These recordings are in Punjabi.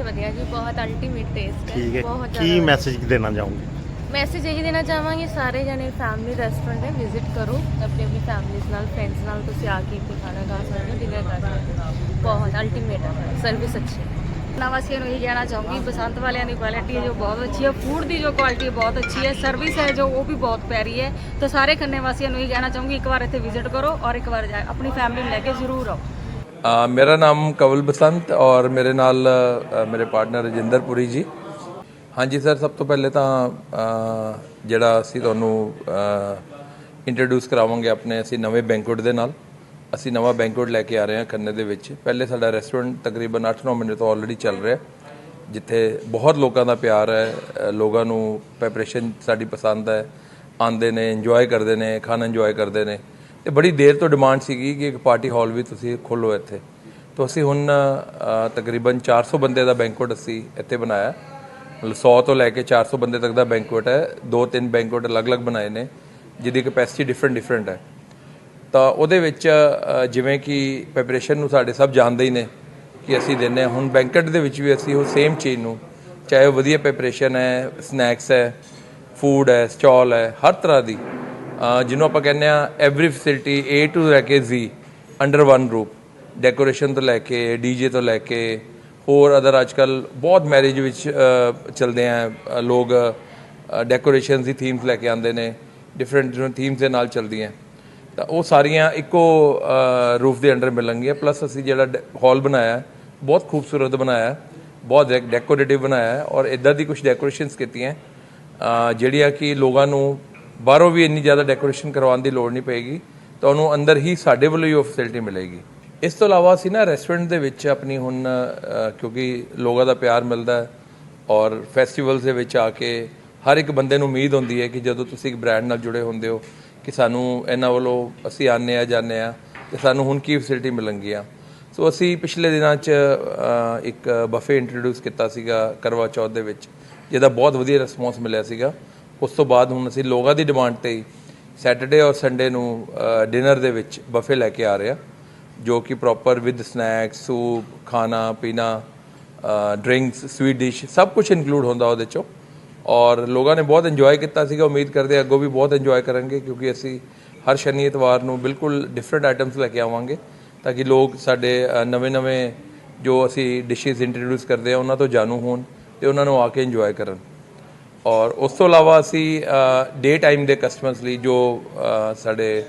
ਬਹੁਤ ਵਧੀਆ ਜੀ ਬਹੁਤ ਅਲਟੀਮੇਟ ਟੇਸਟ ਹੈ ਠੀਕ ਹੈ। ਬਹੁਤ ਕੀ ਜ਼ਿਆਦਾ ਮੈਸੇਜ ਦੇਣਾ ਚਾਹੋਗੇ? ਮੈਸੇਜ ਇਹ ਦੇਣਾ ਚਾਹਾਂਗੇ ਸਾਰੇ ਜਣੇ ਫੈਮਿਲੀ ਰੈਸਟੋਰੈਂਟ ਹੈ ਵਿਜ਼ਿਟ ਕਰੋ ਆਪਣੀ ਆਪਣੀ ਫੈਮਿਲੀਜ਼ ਨਾਲ ਫਰੈਂਡਸ ਨਾਲ ਤੁਸੀਂ ਆ ਕੇ ਇੱਥੇ ਖਾਣਾ ਖਾ ਸਕਦੇ ਹੋ ਡਿਨਰ ਕਰ ਸਕਦੇ ਹੋ। ਬਹੁਤ ਅਲਟੀਮੇਟ ਹੈ ਸਰਵਿਸ ਅੱਛੀ ਹੈ। ਨਵਾਸੀਆਂ ਨੂੰ ਇਹ ਕਹਿਣਾ ਚਾਹੂੰਗੀ ਬਸੰਤ ਵਾਲਿਆਂ ਦੀ ਕੁਆਲਿਟੀ ਹੈ ਜੋ ਬਹੁਤ ਅੱਛੀ ਹੈ ਫੂਡ ਦੀ ਜੋ ਕੁਆਲਿਟੀ ਹੈ ਬਹੁਤ ਅੱਛੀ ਹੈ ਸਰਵਿਸ ਹੈ ਜੋ ਉਹ ਵੀ ਬਹੁਤ ਪਿਆਰੀ ਹੈ। ਤਾਂ ਸਾਰੇ ਖੰਨੇ ਵਾਸੀਆਂ ਨੂੰ ਇਹ ਕਹਿਣਾ ਚਾਹੂੰਗੀ ਇੱਕ ਵਾਰ ਇੱਥੇ ਵਿਜ਼ਿਟ ਕਰੋ ਔਰ ਇੱਕ ਵਾਰ ਜਾ ਆਪਣੀ ਫੈਮਿਲੀ ਨੂੰ ਲੈ ਕੇ ਜ਼ਰੂਰ ਆਓ। ਮੇਰਾ ਨਾਮ ਕਵਲ ਬਸੰਤ ਔਰ ਮੇਰੇ ਨਾਲ ਮੇਰੇ ਪਾਰਟਨਰ ਰਜਿੰਦਰ ਪੁਰੀ ਜੀ ਹਾਂਜੀ ਸਰ ਸਭ ਤੋਂ ਪਹਿਲੇ ਤਾਂ ਜਿਹੜਾ ਅਸੀਂ ਤੁਹਾਨੂੰ ਇੰਟਰੋਡਿਊਸ ਕਰਾਵਾਂਗੇ ਆਪਣੇ ਅਸੀਂ ਨਵੇਂ ਬੈਂਕੁਏਟ ਦੇ ਨਾਲ ਅਸੀਂ ਨਵਾਂ ਬੈਂਕੁਏਟ ਲੈ ਕੇ ਆ ਰਹੇ ਹਾਂ ਖੰਨੇ ਦੇ ਵਿੱਚ ਪਹਿਲੇ ਸਾਡਾ ਰੈਸਟੋਰੈਂਟ ਤਕਰੀਬਨ 8-9 ਮਹੀਨੇ ਤੋਂ ਆਲਰੇਡੀ ਚੱਲ ਰਿਹਾ ਜਿੱਥੇ ਬਹੁਤ ਲੋਕਾਂ ਦਾ ਪਿਆਰ ਹੈ ਲੋਕਾਂ ਨੂੰ ਪ੍ਰੈਪਰੇਸ਼ਨ ਸਾਡੀ ਪਸੰਦ ਹੈ ਆਉਂਦੇ ਨੇ ਇੰਜੋਏ ਕਰਦੇ ਨੇ ਖਾਣਾ ਇੰਜੋਏ ਕਰਦੇ ਨੇ ਤੇ ਬੜੀ ਦੇਰ ਤੋਂ ਡਿਮਾਂਡ ਸੀਗੀ ਕਿ ਇੱਕ ਪਾਰਟੀ ਹਾਲ ਵੀ ਤੁਸੀਂ ਖੋਲੋ ਇੱਥੇ। ਤੋਂ ਅਸੀਂ ਹੁਣ ਅ, ਤਕਰੀਬਨ 400 ਬੰਦੇ ਦਾ ਬੈਂਕੁਏਟ ਅਸੀਂ ਇੱਥੇ ਬਣਾਇਆ। ਮਤਲਬ 100 ਤੋਂ ਲੈ ਕੇ 400 ਬੰਦੇ ਤੱਕ ਦਾ ਬੈਂਕੁਏਟ ਹੈ। ਦੋ ਤਿੰਨ ਬੈਂਕੁਏਟ ਅਲੱਗ-ਅਲੱਗ ਬਣਾਏ ਨੇ ਜਿਹਦੀ ਕਪੈਸਿਟੀ ਡਿਫਰੈਂਟ ਡਿਫਰੈਂਟ ਹੈ। ਤਾਂ ਉਹਦੇ ਵਿੱਚ ਜਿਵੇਂ ਕਿ ਪ੍ਰੈਪਰੇਸ਼ਨ ਨੂੰ ਸਾਡੇ ਸਭ ਜਾਣਦੇ ਹੀ ਨੇ ਕਿ ਅਸੀਂ ਦਿੰਦੇ ਹਾਂ ਹੁਣ ਬੈਂਕਟ ਦੇ ਵਿੱਚ ਵੀ ਅਸੀਂ ਉਹ ਸੇਮ ਚੀਜ਼ ਨੂੰ ਚਾਹੇ ਉਹ ਵਧੀਆ ਪ੍ਰੈਪਰੇਸ਼ਨ ਹੈ ਸਨੈਕਸ ਹੈ ਫੂਡ ਹੈ ਸਟਾਲ ਹੈ ਹਰ ਤਰ੍ਹਾਂ ਦੀ ਜਿਹਨੂੰ ਆਪਾਂ ਕਹਿੰਦੇ ਆ ਐਵਰੀ ਫੈਸਿਲਿਟੀ A ਟੂ ਲੈ ਕੇ Z under one roof decoration ਤੋਂ ਲੈ ਕੇ ਡੀਜੇ ਤੋਂ ਲੈ ਕੇ ਹੋਰ ਅਦਰ ਅੱਜਕੱਲ ਬਹੁਤ ਮੈਰਿਜ ਵਿੱਚ ਚੱਲਦੇ ਆ ਲੋਕ ਡੈਕੋਰੇਸ਼ਨ ਦੀ ਥੀਮਸ ਲੈ ਕੇ ਆਉਂਦੇ ਨੇ ਡਿਫਰੈਂਟ ਡਿਫਰੈਂਟ ਥੀਮਸ ਦੇ ਨਾਲ ਚੱਲਦੀਆਂ। ਤਾਂ ਉਹ ਸਾਰੀਆਂ ਇੱਕੋ ਰੂਫ ਦੇ ਅੰਡਰ ਮਿਲਣਗੀਆਂ ਪਲੱਸ ਅਸੀਂ ਜਿਹੜਾ ਹਾਲ ਬਣਾਇਆ ਬਹੁਤ ਖੂਬਸੂਰਤ ਬਣਾਇਆ ਹੈ, ਬਹੁਤ ਡੈਕੋਰੇਟਿਵ ਬਣਾਇਆ ਔਰ ਇਦਾਂ ਦੀ ਕੁਝ ਡੈਕੋਰੇਸ਼ਨਸ ਕੀਤੀਆਂ ਜਿਹੜੀਆਂ ਕਿ ਲੋਕਾਂ ਨੂੰ ਬਾਹਰੋਂ ਵੀ ਇੰਨੀ ਜ਼ਿਆਦਾ ਡੈਕੋਰੇਸ਼ਨ ਕਰਵਾਉਣ ਦੀ ਲੋੜ ਨਹੀਂ ਪਏਗੀ, ਤਾਂ ਉਹਨੂੰ ਅੰਦਰ ਹੀ ਸਾਡੇ ਵੱਲੋਂ ਹੀ ਉਹ ਫੈਸਿਲਿਟੀ ਮਿਲੇਗੀ। ਇਸ ਤੋਂ ਇਲਾਵਾ ਅਸੀਂ ਨਾ ਰੈਸਟੋਰੈਂਟ ਦੇ ਵਿੱਚ ਆਪਣੀ ਹੁਣ ਕਿਉਂਕਿ ਲੋਕਾਂ ਦਾ ਪਿਆਰ ਮਿਲਦਾ ਔਰ ਫੈਸਟੀਵਲਸ ਦੇ ਵਿੱਚ ਆ ਕੇ ਹਰ ਇੱਕ ਬੰਦੇ ਨੂੰ ਉਮੀਦ ਹੁੰਦੀ ਹੈ ਕਿ ਜਦੋਂ ਤੁਸੀਂ ਇੱਕ ਬ੍ਰਾਂਡ ਨਾਲ ਜੁੜੇ ਹੁੰਦੇ ਹੋ ਕਿ ਸਾਨੂੰ ਇਹਨਾਂ ਵੱਲੋਂ ਅਸੀਂ ਆਨੇ ਆ ਜਾਂਦੇ ਆ ਤੇ ਸਾਨੂੰ ਹੁਣ ਕੀ ਫੈਸਿਲਿਟੀ ਮਿਲਣਗੀਆਂ। ਸੋ ਅਸੀਂ ਪਿਛਲੇ ਦਿਨਾਂ 'ਚ ਇੱਕ ਬਫੇ ਇੰਟਰੋਡਿਊਸ ਕੀਤਾ ਸੀਗਾ ਕਰਵਾ ਚੌਥ ਦੇ ਵਿੱਚ, ਜਿਹਦਾ ਬਹੁਤ ਵਧੀਆ ਰਿਸਪੌਂਸ ਮਿਲਿਆ ਸੀਗਾ। ਉਸ ਤੋਂ ਬਾਅਦ ਹੁਣ ਅਸੀਂ ਲੋਕਾਂ ਦੀ ਡਿਮਾਂਡ ਤੇ ਹੀ ਸੈਟਰਡੇ ਔਰ ਸੰਡੇ ਨੂੰ ਡਿਨਰ ਦੇ ਵਿੱਚ ਬਫੇ ਲੈ ਕੇ ਆ ਰਹੇ ਆ, ਜੋ ਕਿ ਪ੍ਰੋਪਰ ਵਿਦ ਸਨੈਕਸ ਸੂਪ ਖਾਣਾ, ਪੀਣਾ ਡਰਿੰਕਸ ਸਵੀਟ ਡਿਸ਼ ਸਭ ਕੁਝ ਇਨਕਲੂਡ ਹੁੰਦਾ ਉਹਦੇ ਚੋਂ। ਔਰ ਲੋਕਾਂ ਨੇ ਬਹੁਤ ਇੰਜੋਏ ਕੀਤਾ ਸੀਗਾ। ਉਮੀਦ ਕਰਦੇ ਹਾਂ ਅੱਗੋਂ ਵੀ ਬਹੁਤ ਇੰਜੋਏ ਕਰਨਗੇ, ਕਿਉਂਕਿ ਅਸੀਂ ਹਰ ਸ਼ਨੀ ਐਤਵਾਰ ਨੂੰ ਬਿਲਕੁਲ ਡਿਫਰੈਂਟ ਆਈਟਮਸ ਲੈ ਕੇ ਆਵਾਂਗੇ, ਤਾਂ ਕਿ ਲੋਕ ਸਾਡੇ ਨਵੇਂ-ਨਵੇਂ ਜੋ ਅਸੀਂ ਡਿਸ਼ਸ ਇੰਟਰੋਡਿਊਸ ਕਰਦੇ ਆ ਉਹਨਾਂ ਤੋਂ ਜਾਣੂ ਹੋਣ ਤੇ ਉਹਨਾਂ ਨੂੰ ਆ ਕੇ ਇੰਜੋਏ ਕਰਨ। ਔਰ ਉਸ ਤੋਂ ਇਲਾਵਾ ਅਸੀਂ ਡੇ ਟਾਈਮ ਦੇ ਕਸਟਮਰਸ ਲਈ ਜੋ ਸਾਡੇ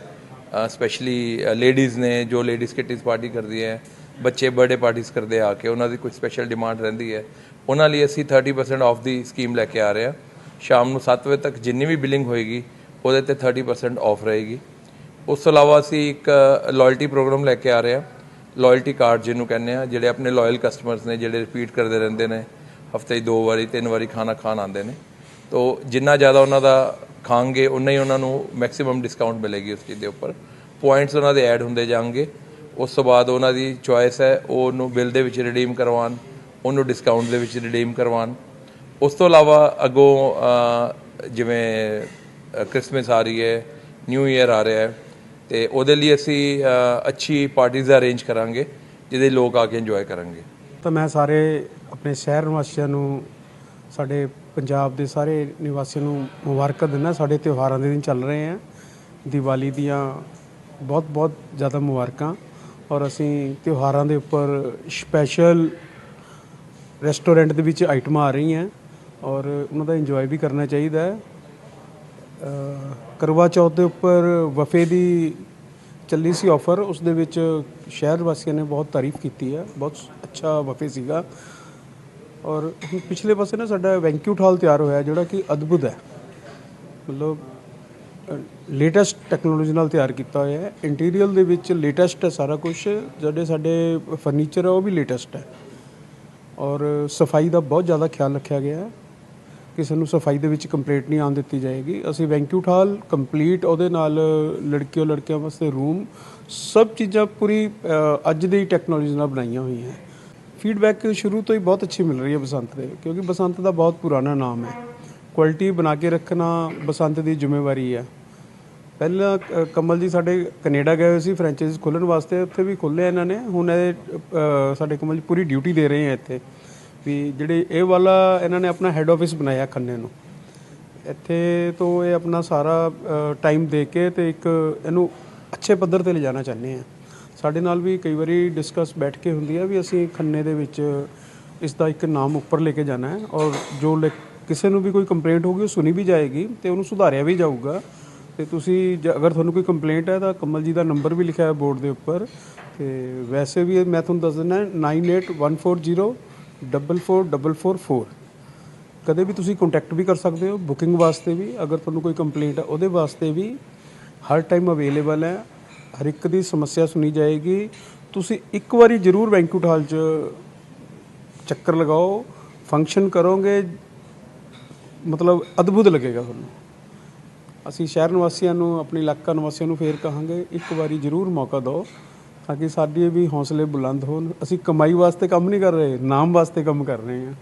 ਸਪੈਸ਼ਲੀ ਲੇਡੀਜ਼ ਨੇ, ਜੋ ਲੇਡੀਜ਼ ਕਿਟੀਜ਼ ਪਾਰਟੀ ਕਰਦੀ ਹੈ, ਬੱਚੇ ਬਰਥਡੇ ਪਾਰਟੀਆਂ ਕਰਦੇ ਆ ਕੇ, ਉਹਨਾਂ ਦੀ ਕੁਝ ਸਪੈਸ਼ਲ ਡਿਮਾਂਡ ਰਹਿੰਦੀ ਹੈ, ਉਹਨਾਂ ਲਈ ਅਸੀਂ 30% ਆਫ ਦੀ ਸਕੀਮ ਲੈ ਕੇ ਆ ਰਹੇ ਹਾਂ। ਸ਼ਾਮ ਨੂੰ 7 ਵਜੇ ਤੱਕ ਜਿੰਨੀ ਵੀ ਬਿਲਿੰਗ ਹੋਏਗੀ, ਉਹਦੇ ਤੇ 30% ਆਫ ਰਹੇਗੀ। ਉਸ ਤੋਂ ਇਲਾਵਾ ਅਸੀਂ ਇੱਕ ਲਾਇਲਟੀ ਪ੍ਰੋਗਰਾਮ ਲੈ ਕੇ ਆ ਰਹੇ ਹਾਂ। ਲਾਇਲਟੀ ਕਾਰਡ ਜਿਹਨੂੰ ਕਹਿੰਦੇ ਆ ਜਿਹੜੇ ਆਪਣੇ ਲਾਇਲ ਕਸਟਮਰਸ ਨੇ, ਜਿਹੜੇ ਰਿਪੀਟ ਕਰਦੇ ਰਹਿੰਦੇ ਨੇ, ਹਫ਼ਤੇ 'ਚ ਦੋ ਵਾਰੀ, ਤਿੰਨ ਵਾਰੀ ਖਾਣਾ ਖਾਣ ਆਉਂਦੇ ਨੇ। ਤੋ ਜਿੰਨਾ ਜ਼ਿਆਦਾ ਉਹਨਾਂ ਦਾ ਖਾਣਗੇ, ਉਨਾ ਹੀ ਉਹਨਾਂ ਨੂੰ ਮੈਕਸਿਮਮ ਡਿਸਕਾਊਂਟ ਮਿਲੇਗੀ ਉਸ ਚੀਜ਼ ਦੇ ਉੱਪਰ। ਪੁਆਇੰਟਸ ਉਹਨਾਂ ਦੇ ਐਡ ਹੁੰਦੇ ਜਾਣਗੇ। ਉਸ ਤੋਂ ਬਾਅਦ ਉਹਨਾਂ ਦੀ ਚੁਆਇਸ ਹੈ, ਉਹ ਉਹਨੂੰ ਬਿੱਲ ਦੇ ਵਿੱਚ ਰਿਡੀਮ ਕਰਵਾਉਣ, ਉਹਨੂੰ ਡਿਸਕਾਊਂਟ ਦੇ ਵਿੱਚ ਰਿਡੀਮ ਕਰਵਾਉਣ। ਉਸ ਤੋਂ ਇਲਾਵਾ ਅੱਗੋਂ ਜਿਵੇਂ ਕ੍ਰਿਸਮਸ ਆ ਰਹੀ ਹੈ ਨਿਊ ਈਅਰ ਆ ਰਿਹਾ ਹੈ, ਤੇ ਉਹਦੇ ਲਈ ਅਸੀਂ ਅੱਛੀ ਪਾਰਟੀਆਂ ਅਰੇਂਜ ਕਰਾਂਗੇ, ਜਿਹਦੇ ਲੋਕ ਆ ਕੇ ਇੰਜੋਏ ਕਰਨਗੇ ਤਾਂ ਮੈਂ ਸਾਰੇ ਆਪਣੇ ਸ਼ਹਿਰ ਨਿਵਾਸੀਆਂ ਨੂੰ, ਸਾਡੇ ਪੰਜਾਬ ਦੇ ਸਾਰੇ ਨਿਵਾਸੀਆਂ ਨੂੰ ਮੁਬਾਰਕਾਂ ਦਿੰਦਾ, ਸਾਡੇ ਤਿਉਹਾਰਾਂ ਦੇ ਦਿਨ ਚੱਲ ਰਹੇ ਆ। ਦੀਵਾਲੀ ਦੀਆਂ ਬਹੁਤ ਬਹੁਤ ਜ਼ਿਆਦਾ ਮੁਬਾਰਕਾਂ। ਔਰ ਅਸੀਂ ਤਿਉਹਾਰਾਂ ਦੇ ਉੱਪਰ ਸਪੈਸ਼ਲ ਰੈਸਟੋਰੈਂਟ ਦੇ ਵਿੱਚ ਆਈਟਮਾਂ ਆ ਰਹੀਆਂ। ਔਰ ਉਹਨਾਂ ਦਾ ਇੰਜੋਏ ਵੀ ਕਰਨਾ ਚਾਹੀਦਾ ਹੈ। ਕਰਵਾ ਚੌਥ ਦੇ ਉੱਪਰ ਵਫੇ ਦੀ ਚੱਲੀ ਸੀ ਆਫਰ ਉਸ ਦੇ ਵਿੱਚ ਸ਼ਹਿਰ ਵਾਸੀਆਂ ਨੇ ਬਹੁਤ ਤਾਰੀਫ ਕੀਤੀ ਹੈ। ਬਹੁਤ ਅੱਛਾ ਵਫੇ ਸੀਗਾ। ਔਰ ਹੁਣ ਪਿਛਲੇ ਪਾਸੇ ਨਾ ਸਾਡਾ ਵੈਂਕਿਊਟ ਹਾਲ ਤਿਆਰ ਹੋਇਆ, ਜਿਹੜਾ ਕਿ ਅਦਭੁਤ ਹੈ। ਮਤਲਬ ਲੇਟੈਸਟ ਟੈਕਨੋਲੋਜੀ ਨਾਲ ਤਿਆਰ ਕੀਤਾ ਹੋਇਆ ਹੈ। ਇੰਟੀਰੀਅਰ ਦੇ ਵਿੱਚ ਲੇਟੈਸਟ ਹੈ ਸਾਰਾ ਕੁਝ ਜਿਹੜੇ ਸਾਡੇ ਫਰਨੀਚਰ ਹੈ ਉਹ ਵੀ ਲੇਟੈਸਟ ਹੈ। ਔਰ ਸਫ਼ਾਈ ਦਾ ਬਹੁਤ ਜ਼ਿਆਦਾ ਖਿਆਲ ਰੱਖਿਆ ਗਿਆ ਹੈ। ਕਿਸੇ ਨੂੰ ਸਫ਼ਾਈ ਦੇ ਵਿੱਚ ਕੰਪਲੇਂਟ ਨਹੀਂ ਆਉਣ ਦਿੱਤੀ ਜਾਏਗੀ। ਅਸੀਂ ਵੈਂਕਿਊਟ ਹਾਲ ਕੰਪਲੀਟ ਉਹਦੇ ਨਾਲ ਲੜਕੀਆਂ ਲੜਕਿਆਂ ਵਾਸਤੇ ਰੂਮ ਸਭ ਚੀਜ਼ਾਂ ਪੂਰੀ ਅੱਜ ਦੀ ਟੈਕਨੋਲੋਜੀ ਨਾਲ ਬਣਾਈਆਂ ਹੋਈਆਂ ਫੀਡਬੈਕ ਸ਼ੁਰੂ ਤੋਂ ਹੀ ਬਹੁਤ ਅੱਛੀ ਮਿਲ ਰਹੀ ਹੈ ਬਸੰਤ ਦੇ ਕਿਉਂਕਿ ਬਸੰਤ ਦਾ ਬਹੁਤ ਪੁਰਾਣਾ ਨਾਮ ਹੈ। ਕੁਆਲਿਟੀ ਬਣਾ ਕੇ ਰੱਖਣਾ ਬਸੰਤ ਦੀ ਜ਼ਿੰਮੇਵਾਰੀ ਹੈ। ਪਹਿਲਾਂ ਕ ਕਮਲ ਜੀ ਸਾਡੇ ਕੈਨੇਡਾ ਗਏ ਹੋਏ ਸੀ ਫਰੈਂਚਾਈਜ਼ ਖੋਲ੍ਹਣ ਵਾਸਤੇ ਉੱਥੇ ਵੀ ਖੋਲ੍ਹਿਆ ਇਹਨਾਂ ਨੇ। ਹੁਣ ਇਹ ਅ, ਸਾਡੇ ਕਮਲ ਜੀ ਪੂਰੀ ਡਿਊਟੀ ਦੇ ਰਹੇ ਆ ਇੱਥੇ। ਵੀ ਜਿਹੜੇ ਇਹ ਵਾਲਾ ਇਹਨਾਂ ਨੇ ਆਪਣਾ ਹੈੱਡ ਆਫਿਸ ਬਣਾਇਆ ਖੰਨੇ ਨੂੰ। ਇੱਥੇ ਤੋਂ ਇਹ ਆਪਣਾ ਸਾਰਾ ਟਾਈਮ ਦੇ ਕੇ ਤੇ ਇੱਕ ਇਹਨੂੰ ਅੱਛੇ ਪੱਧਰ ਤੇ ਲਿਜਾਣਾ ਚਾਹੁੰਦੇ ਆ। ਸਾਡੇ ਨਾਲ ਵੀ ਕਈ ਵਾਰੀ ਡਿਸਕਸ ਬੈਠ ਕੇ ਹੁੰਦੀ ਹੈ ਵੀ ਅਸੀਂ ਖੰਨੇ ਦੇ ਵਿੱਚ ਇਸ ਦਾ ਇੱਕ ਨਾਮ ਉੱਪਰ ਲੈ ਕੇ ਜਾਣਾ ਹੈ ਔਰ ਜੋ ਲਿ- ਕਿਸੇ ਨੂੰ ਵੀ ਕੋਈ ਕੰਪਲੇਂਟ ਹੋਗੀ ਉਹ ਸੁਣੀ ਵੀ ਜਾਏਗੀ ਤੇ ਉਹਨੂੰ ਸੁਧਾਰਿਆ ਵੀ ਜਾਊਗਾ। ਤੇ ਤੁਸੀਂ ਜ- ਅਗਰ ਤੁਹਾਨੂੰ ਕੋਈ ਕੰਪਲੇਂਟ ਹੈ ਤਾਂ ਕਮਲ ਜੀ ਦਾ ਨੰਬਰ ਵੀ ਲਿਖਿਆ ਹੈ ਬੋਰਡ ਦੇ ਉੱਪਰ। ਤੇ ਵੈਸੇ ਵੀ ਮੈਂ ਤੁਹਾਨੂੰ ਦੱਸ ਦਿੰਦਾ 98140 44444 ਕਦੇ ਵੀ ਤੁਸੀਂ ਕੰਟੈਕਟ ਵੀ ਕਰ ਸਕਦੇ ਹੋ ਬੁਕਿੰਗ ਵਾਸਤੇ ਵੀ। ਅਗਰ ਤੁਹਾਨੂੰ ਕੋਈ ਕੰਪਲੇਂਟ ਹੈ, ਉਹਦੇ ਵਾਸਤੇ ਵੀ ਹਰ ਟਾਈਮ ਅਵੇਲੇਬਲ ਹੈ। ਹਰ ਇੱਕ ਦੀ ਸਮੱਸਿਆ ਸੁਣੀ ਜਾਏਗੀ। ਤੁਸੀਂ ਇੱਕ ਵਾਰੀ ਜ਼ਰੂਰ ਬੈਂਕੂਟ ਹਾਲ 'ਚ ਚੱਕਰ ਲਗਾਓ ਫੰਕਸ਼ਨ ਕਰੋਗੇ, ਮਤਲਬ ਅਦਭੁਤ ਲੱਗੇਗਾ ਤੁਹਾਨੂੰ। ਅਸੀਂ ਸ਼ਹਿਰ ਨਿਵਾਸੀਆਂ ਨੂੰ, ਆਪਣੇ ਇਲਾਕਾ ਨਿਵਾਸੀਆਂ ਨੂੰ ਫੇਰ ਕਹਾਂਗੇ, ਇੱਕ ਵਾਰੀ ਜ਼ਰੂਰ ਮੌਕਾ ਦਿਓ ਤਾਂ ਕਿ ਸਾਡੇ ਵੀ ਹੌਸਲੇ ਬੁਲੰਦ ਹੋਣ। ਅਸੀਂ ਕਮਾਈ ਵਾਸਤੇ ਕੰਮ ਨਹੀਂ ਕਰ ਰਹੇ, ਨਾਮ ਵਾਸਤੇ ਕੰਮ ਕਰ ਰਹੇ ਹਾਂ।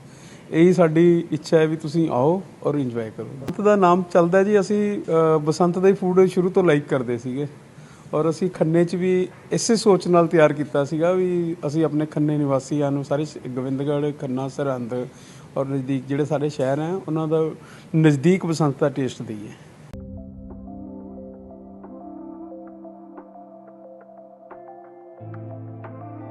ਇਹੀ ਸਾਡੀ ਇੱਛਾ ਹੈ ਵੀ ਤੁਸੀਂ ਆਓ ਔਰ ਇੰਜੋਏ ਕਰੋ। ਬਸੰਤ ਦਾ ਨਾਮ ਚੱਲਦਾ ਜੀ, ਅਸੀਂ ਬਸੰਤ ਦਾ ਹੀ ਫੂਡ ਸ਼ੁਰੂ ਤੋਂ ਲਾਈਕ ਕਰਦੇ ਸੀਗੇ। ਔਰ ਅਸੀਂ ਖੰਨੇ 'ਚ ਵੀ ਇਸੇ ਸੋਚ ਨਾਲ ਤਿਆਰ ਕੀਤਾ ਸੀਗਾ ਵੀ ਅਸੀਂ ਆਪਣੇ ਖੰਨੇ ਨਿਵਾਸੀਆਂ ਨੂੰ ਸਾਰੇ ਸ- ਗੋਬਿੰਦਗੜ੍ਹ ਖੰਨਾ ਸਰਹੰਦ ਔਰ ਨਜ਼ਦੀਕ ਜਿਹੜੇ ਸਾਡੇ ਸ਼ਹਿਰ ਹੈ ਉਹਨਾਂ ਦਾ ਨਜ਼ਦੀਕ ਬਸੰਤ ਦਾ ਟੇਸਟ ਦਈਏ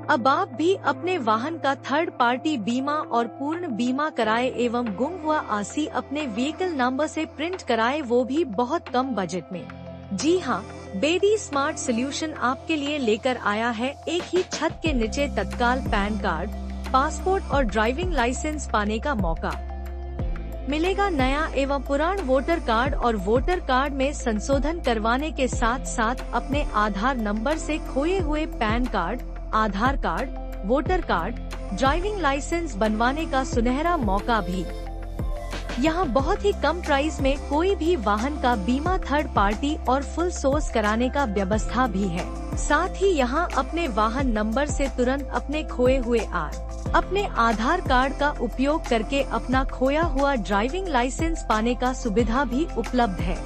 अब आप भी अपने वाहन का थर्ड पार्टी बीमा और पूर्ण बीमा कराए एवं गुम हुआ आरसी अपने व्हीकल नंबर से प्रिंट कराए वो भी बहुत कम बजट में जी हाँ बेदी स्मार्ट सोल्यूशन आपके लिए लेकर आया है एक ही छत के नीचे तत्काल पैन कार्ड, पासपोर्ट और ड्राइविंग लाइसेंस पाने का मौका। मिलेगा नया एवं पुरान वोटर कार्ड और वोटर कार्ड में संशोधन करवाने के साथ साथ अपने आधार नंबर से खोए हुए PAN card, Aadhaar card, voter card, driving licence बनवाने का सुनहरा मौका भी। यहाँ बहुत ही कम प्राइस में कोई भी वाहन का बीमा थर्ड पार्टी और फुल सोर्स कराने का व्यवस्था भी है। साथ ही यहाँ अपने वाहन नंबर से तुरंत अपने खोए हुए आर, अपने आधार कार्ड का उपयोग करके अपना खोया हुआ ड्राइविंग लाइसेंस पाने का सुविधा भी उपलब्ध है।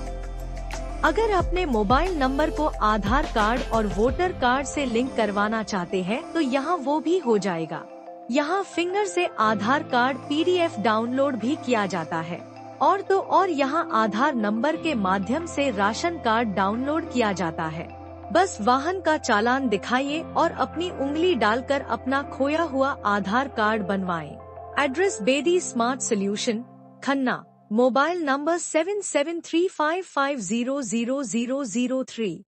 अगर अपने मोबाइल नंबर को आधार कार्ड और वोटर कार्ड से लिंक करवाना चाहते हैं तो यहाँ वो भी हो जाएगा। यहाँ फिंगर से आधार कार्ड पीडीएफ डाउनलोड भी किया जाता है। और तो और यहाँ आधार नंबर के माध्यम से राशन कार्ड डाउनलोड किया जाता है। बस वाहन का चालान दिखाइए और अपनी उंगली डालकर अपना खोया हुआ आधार कार्ड बनवाएँ। Address Bedi smart solution, Khanna, mobile number seven seven three five five zero zero zero zero three.